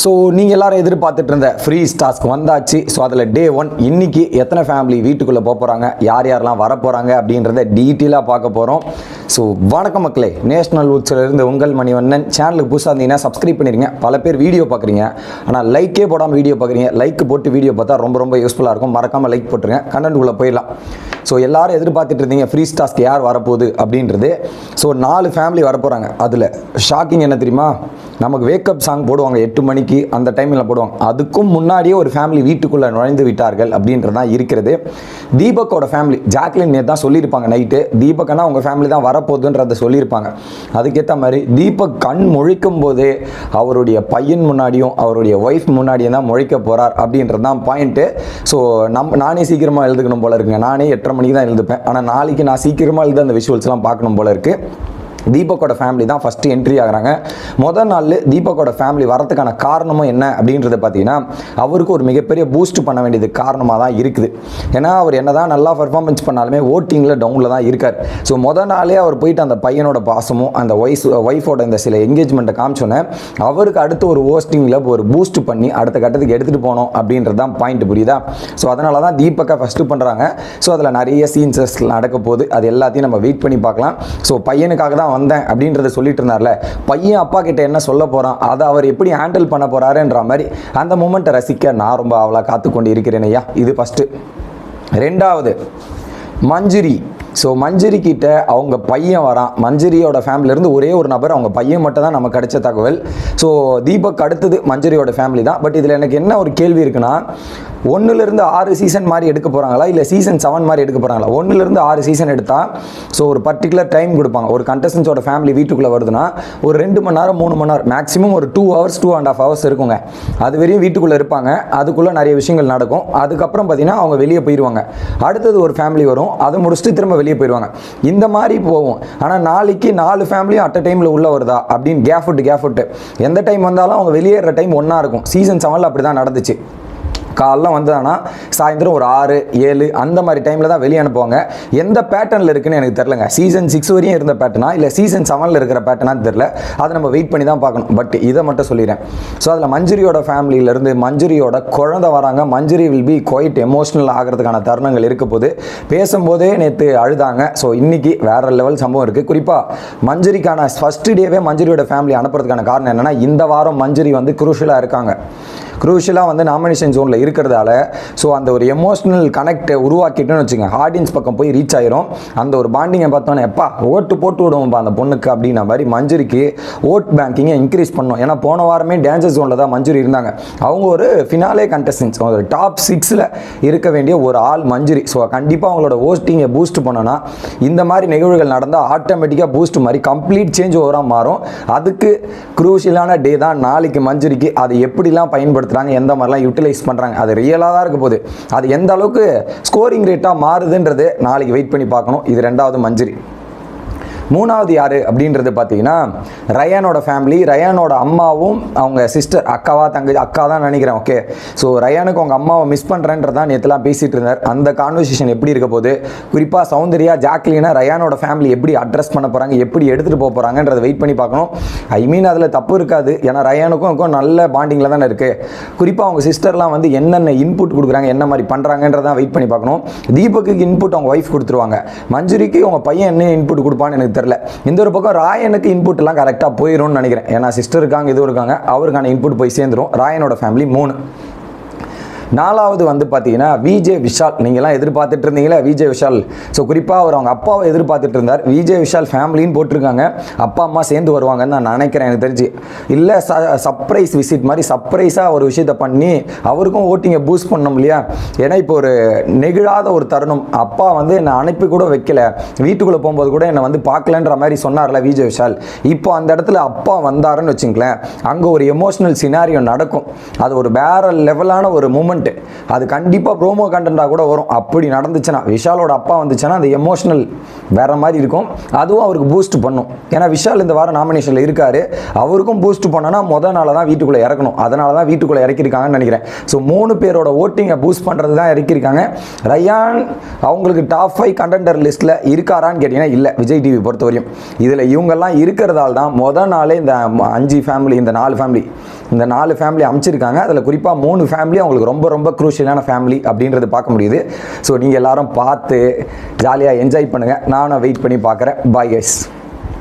So நீங்கள் எல்லாரும் எதிர்பார்த்துட்டு இருந்த ஃப்ரீ டாஸ்க் வந்தாச்சு. ஸோ அதில் டே ஒன் இன்னைக்கு எத்தனை ஃபேமிலி வீட்டுக்குள்ளே போக போகிறாங்க யார் யாரெல்லாம் வர போகிறாங்க அப்படின்றத டீட்டெயிலாக பார்க்க போகிறோம் ஸோ வணக்கம் மக்களே. நேஷனல் இருந்து உங்கள் மணிவண்ணன். சேனலுக்கு புதுசாக இருந்தீங்கன்னா சப்ஸ்கிரைப் பண்ணிடுங்க பல பேர் வீடியோ பார்க்குறீங்க. ஆனால் லைக்கே போடாமல் வீடியோ பார்க்குறீங்க. லைக் போட்டு வீடியோ பார்த்தா ரொம்ப ரொம்ப யூஸ்ஃபுல்லாக இருக்கும். மறக்காமல் லைக் போட்டுருங்க. கண்டென்ட் போயிடலாம். ஸோ எல்லாரும் எதிர்பார்த்துட்டு இருந்தீங்க ஃப்ரீ டாஸ்க் யார் வரப்போகுது அப்படின்றது. ஸோ நாலு ஃபேமிலி வரப்போகிறாங்க அதில் ஷாக்கிங் என்ன தெரியுமா? நமக்கு வேக்கப் சாங் போடுவாங்க. எட்டு மணிக்கு அந்த டைமில் போடுவாங்க. அதுக்கும் முன்னாடியே ஒரு ஃபேமிலி வீட்டுக்குள்ளே நுழைந்து விட்டார்கள் அப்படின்றதான் இருக்கிறது. தீபக்கோட ஃபேமிலி ஜாக்லின் நேர் தான் சொல்லியிருப்பாங்க நைட்டு தீபக்னா உங்கள் ஃபேமிலி தான் வரப்போகுதுன்றதை சொல்லியிருப்பாங்க. அதுக்கேற்ற மாதிரி தீபக் கண் முழிக்கும் போதே அவருடைய பையன் முன்னாடியும் அவருடைய ஒய்ஃப் முன்னாடியும் தான் முழிக்க போகிறார் அப்படின்றது தான் பாயிண்ட்டு ஸோ நம் நானே சீக்கிரமாக எழுதுக்கணும் போல இருக்குங்க. நானே எட்டரை மணிக்கு தான் எழுதுப்பேன். ஆனால் நாளைக்கு நான் சீக்கிரமாக எழுத அந்த விஷுவல்ஸ்லாம் பார்க்கணும் போல இருக்குது தீபக்கோட ஃபேமிலி தான் ஃபஸ்ட்டு என்ட்ரி ஆகிறாங்க. முதல் நாள் தீபக்கோட ஃபேமிலி வரதுக்கான காரணமும் என்ன அப்படின்றத பார்த்தீங்கன்னா அவருக்கு ஒரு மிகப்பெரிய பூஸ்ட் பண்ண வேண்டியது காரணமாக தான் இருக்குது. ஏன்னா அவர் என்ன தான் நல்லா பர்ஃபார்மன்ஸ் பண்ணாலுமே ஓட்டிங்கில் டவுனில் தான் இருக்கார். ஸோ முதல் நாளே அவர் போயிட்டு அந்த பையனோட பாசமும் அந்த ஒய்ஸ் ஒய்ஃபோட இந்த சில என்கேஜ்மெண்ட்டை காமிச்சோன்னே அவருக்கு அடுத்து ஒரு ஓஸ்டிங்கில் ஒரு பூஸ்ட் பண்ணி அடுத்த கட்டத்துக்கு எடுத்துகிட்டு போனோம் அப்படின்றது தான் பாயிண்ட் புரியுதா? ஸோ அதனால தான் தீபக்கை ஃபஸ்ட்டு பண்ணுறாங்க ஸோ அதில் நிறைய சீன்சஸ் நடக்க போகுது. அது எல்லாத்தையும் நம்ம வெயிட் பண்ணி பார்க்கலாம். ஸோ பையனுக்காக தான் வந்தேன் அப்படின்றத சொல்லிட்டு இருந்தார்ல. பையன் அப்பா கிட்ட என்ன சொல்ல போகிறான் அதை அவர் எப்படி ஹேண்டில் பண்ண போகிறாருன்ற மாதிரி அந்த மூமெண்ட்டை ரசிக்க நான் ரொம்ப அவளாக காத்து கொண்டு இருக்கிறேன் ஐயா. இது ஃபஸ்ட்டு ரெண்டாவது மஞ்சுரி. ஸோ மஞ்சரி கிட்ட அவங்க பையன் வரான். மஞ்சரியோட ஃபேமிலியிலேருந்து ஒரே ஒரு நபர் அவங்க பையன் மட்டும் தான் நமக்கு கிடைச்ச தகவல். ஸோ தீபக் அடுத்தது மஞ்சரியோட ஃபேமிலி தான். பட் இதில் எனக்கு என்ன ஒரு கேள்வி இருக்குன்னா ஒன்றுலேருந்து ஆறு சீசன் மாதிரி எடுக்க போகிறாங்களா இல்லை சீசன் செவன் மாதிரி எடுக்க போகிறாங்களா ஒன்றுலேருந்து ஆறு சீசன் எடுத்தால் ஸோ ஒரு பர்டிகுலர் டைம் கொடுப்பாங்க. ஒரு கண்டஸ்டன்ஸோட ஃபேமிலி வீட்டுக்குள்ளே வருதுன்னா ஒரு ரெண்டு மணி நேரம் மூணு மணி நேரம் மேக்ஸிமம் ஒரு two hours two and half hours இருக்குங்க. அது வரையும் வீட்டுக்குள்ளே இருப்பாங்க. அதுக்குள்ளே நிறைய விஷயங்கள் நடக்கும். அதுக்கப்புறம் பார்த்தீங்கன்னா அவங்க வெளியே போயிடுவாங்க அடுத்தது ஒரு ஃபேமிலி வரும். அதை முடிச்சுட்டு திரும்ப வெளியே போயிடுவாங்க இந்த மாதிரி போகும். ஆனால் நாளைக்கு நாலு ஃபேமிலியும் அட் அ டைமில் உள்ளே வருதா? அப்படின்னு கேஃபுட்டு கேஃபுட்டு. எந்த டைம் வந்தாலும் அவங்க வெளியேற டைம் ஒன்றா இருக்கும். சீசன் செவனில் அப்படி தான் நடந்துச்சு. காலைல வந்ததுன்னா சாயந்தரம் ஒரு ஆறு ஏழு அந்த மாதிரி டைமில் தான் வெளியே அனுப்புவாங்க. எந்த பேட்டர்னில் இருக்குன்னு எனக்கு தெரிலங்க சீசன் சிக்ஸ் வரையும் இருந்த பேட்டர்னா இல்லை சீசன் செவனில் இருக்கிற பேட்டர்னான்னு தெரில அதை நம்ம வெயிட் பண்ணி தான் பார்க்கணும். பட் இதை மட்டும் சொல்லிடுறேன். ஸோ அதில் மஞ்சுரியோட ஃபேமிலியிலேருந்து மஞ்சுரியோட குழந்தை வராங்க. Manjari will be quite emotional ஆகிறதுக்கான தருணங்கள் இருக்க போது பேசும்போதே நேற்று அழுதாங்க. ஸோ இன்றைக்கி வேற லெவல் சம்பவம் இருக்குது குறிப்பாக மஞ்சுரிக்கான ஃபஸ்ட்டு டேவே மஞ்சுரியோட ஃபேமிலி அனுப்புறதுக்கான காரணம் என்னென்னா இந்த வாரம் மஞ்சுரி வந்து குரூஷலாக இருக்காங்க. குரூஷலாக வந்து நாமினேஷன் ஜோனில் இருக்கிறதால ஸோ அந்த ஒரு எமோஷ்னல் கனெக்டை உருவாக்கிட்டோன்னு வச்சுங்க ஆடியன்ஸ் பக்கம் போய் ரீச் ஆயிரும். அந்த ஒரு பாண்டிங்கை பார்த்தோன்னே எப்பா ஓட்டு போட்டு விடுவோம்ப்பா அந்த பொண்ணுக்கு அப்படின்ன மாதிரி மஞ்சுரிக்கு ஓட் பேங்கிங்கை இன்க்ரீஸ் பண்ணோம். ஏன்னா போன வாரமே டேஞ்சர் ஜோனில் தான் மஞ்சுரி இருந்தாங்க. அவங்க ஒரு ஃபினாலே கண்டஸ்டன்ஸ் ஒரு டாப் சிக்ஸில் இருக்க வேண்டிய ஒரு ஆள் மஞ்சுரி. ஸோ கண்டிப்பாக அவங்களோட ஓஸ்டிங்கை பூஸ்ட் பண்ணோன்னா இந்த மாதிரி நிகழ்வுகள் நடந்தால் ஆட்டோமேட்டிக்காக பூஸ்ட் மாதிரி கம்ப்ளீட் சேஞ்ச் ஓவராக மாறும். அதுக்கு குரூஷியலான டே தான் நாளைக்கு மஞ்சுரிக்கு. அதை எப்படிலாம் பயன்படுத்துகிறாங்க எந்த மாதிரிலாம் யூட்டிலைஸ் பண்ணுறாங்க அது ரியலாக தான் இருக்க போகுது. அது எந்த அளவுக்கு ஸ்கோரிங் ரேட்டாக மாறுதுன்றது நாளைக்கு வெயிட் பண்ணி பார்க்கணும். இது ரெண்டாவது மஞ்சரி. மூணாவது யார் அப்படின்றது பார்த்தீங்கன்னா ரயானோட ஃபேமிலி ரயானோட அம்மாவும் அவங்க சிஸ்டர் அக்காவா தங்க அக்கா தான் நினைக்கிறேன் ஓகே ஸோ ரயானுக்கு அவங்க அம்மாவை மிஸ் பண்ணுறேன்றதான் நேற்றுலாம் பேசிகிட்டு இருந்தார். அந்த கான்வர்சேஷன் எப்படி இருக்க போது குறிப்பாக சௌந்தர்யா ஜாக்லினா ரயானோட ஃபேமிலி எப்படி அட்ரஸ் பண்ண போகிறாங்க எப்படி எடுத்துகிட்டு போக போகிறாங்கன்றதை வெயிட் பண்ணி பார்க்கணும். ஐ மீன் அதில் தப்பு இருக்காது. ஏன்னா ரயானுக்கும் நல்ல பாண்டிங்கில் தானே இருக்குது குறிப்பாக அவங்க சிஸ்டர்லாம் வந்து என்னென்ன இன்புட் கொடுக்குறாங்க என்ன மாதிரி பண்ணுறாங்கன்றதான் வெயிட் பண்ணி பார்க்கணும். தீபக்கு இன்புட் அவங்க ஒய்ஃப் கொடுத்துருவாங்க. மஞ்சுரிக்கு அவங்க பையன் என்ன இன்புட் கொடுப்பான்னு எனக்கு தெரில இந்த ஒரு பக்கம் ராயனுக்கு இன்புட்லாம் எல்லாம் கரெக்டாக போயிடும்னு நினைக்கிறேன். ஏன்னா சிஸ்டர் இருக்காங்க இது இருக்காங்க. அவருக்கான இன்புட் போய் சேர்ந்துடும் ராயனோட ஃபேமிலி மூணு. நாலாவது வந்து பார்த்தீங்கன்னா விஜே விஷால் நீங்கள்லாம் எதிர்பார்த்துட்டு இருந்தீங்களா விஜே விஷால் ஸோ குறிப்பாக அவர் அவங்க அப்பாவை எதிர்பார்த்துட்டு இருந்தார். விஜே விஷால் ஃபேமிலின்னு போட்டிருக்காங்க. அப்பா அம்மா சேர்ந்து வருவாங்கன்னு நான் நினைக்கிறேன் எனக்கு தெரிஞ்சு. இல்லை ச சர்ப்ரைஸ் விசிட் மாதிரி சர்ப்ரைஸாக ஒரு விஷயத்தை பண்ணி அவருக்கும் ஓட்டிங்கை பூஸ்ட் பண்ணோம் இல்லையா? ஏன்னா இப்போ ஒரு நெகிழாத ஒரு தருணம். அப்பா வந்து என்னை அனுப்பி கூட வைக்கல. வீட்டுக்குள்ளே போகும்போது கூட என்னை வந்து பார்க்கலன்ற மாதிரி சொன்னார்ல விஜய் விஷால் இப்போ அந்த இடத்துல அப்பா வந்தாருன்னு வச்சுங்களேன் அங்கே ஒரு எமோஷனல் சினாரியோ நடக்கும். அது ஒரு வேற லெவலான ஒரு மூமெண்ட் மூமெண்ட்டு அது கண்டிப்பாக ப்ரோமோ கண்டென்ட்டாக கூட வரும். அப்படி நடந்துச்சுன்னா விஷாலோட அப்பா வந்துச்சுன்னா அந்த எமோஷனல் வேற மாதிரி இருக்கும். அதுவும் அவருக்கு பூஸ்ட் பண்ணும். ஏன்னா விஷால் இந்த வாரம் நாமினேஷனில் இருக்காரு. அவருக்கும் பூஸ்ட் பண்ணனா முத நாள் தான் வீட்டுக்குள்ளே இறக்கணும். அதனால தான் வீட்டுக்குள்ளே இறக்கியிருக்காங்கன்னு நினைக்கிறேன். ஸோ மூணு பேரோட ஓட்டிங்கை பூஸ்ட் பண்ணுறது தான் இறக்கியிருக்காங்க. ரயான் அவங்களுக்கு டாப் ஃபைவ் கண்டென்டர் லிஸ்ட்டில் இருக்காரான்னு கேட்டிங்கன்னா இல்லை. விஜய் டிவி பொறுத்தவரையும் இதில் இவங்கெல்லாம் இருக்கிறதால தான் முத நாளே இந்த அஞ்சு ஃபேமிலி இந்த நாலு ஃபேமிலி இந்த நாலு ஃபேமிலி அமைச்சிருக்காங்க. அதில் குறிப்பாக மூணு ஃபேமிலி அவங்களுக்கு ரொம்ப ரொம்ப குரூஷியலான ஃபேமிலி அப்படின்றது பார்க்க முடியுது. ஸோ நீங்கள் எல்லாரும் பார்த்து ஜாலியாக என்ஜாய் பண்ணுங்கள் நானும் வெயிட் பண்ணி பார்க்குறேன். Bye guys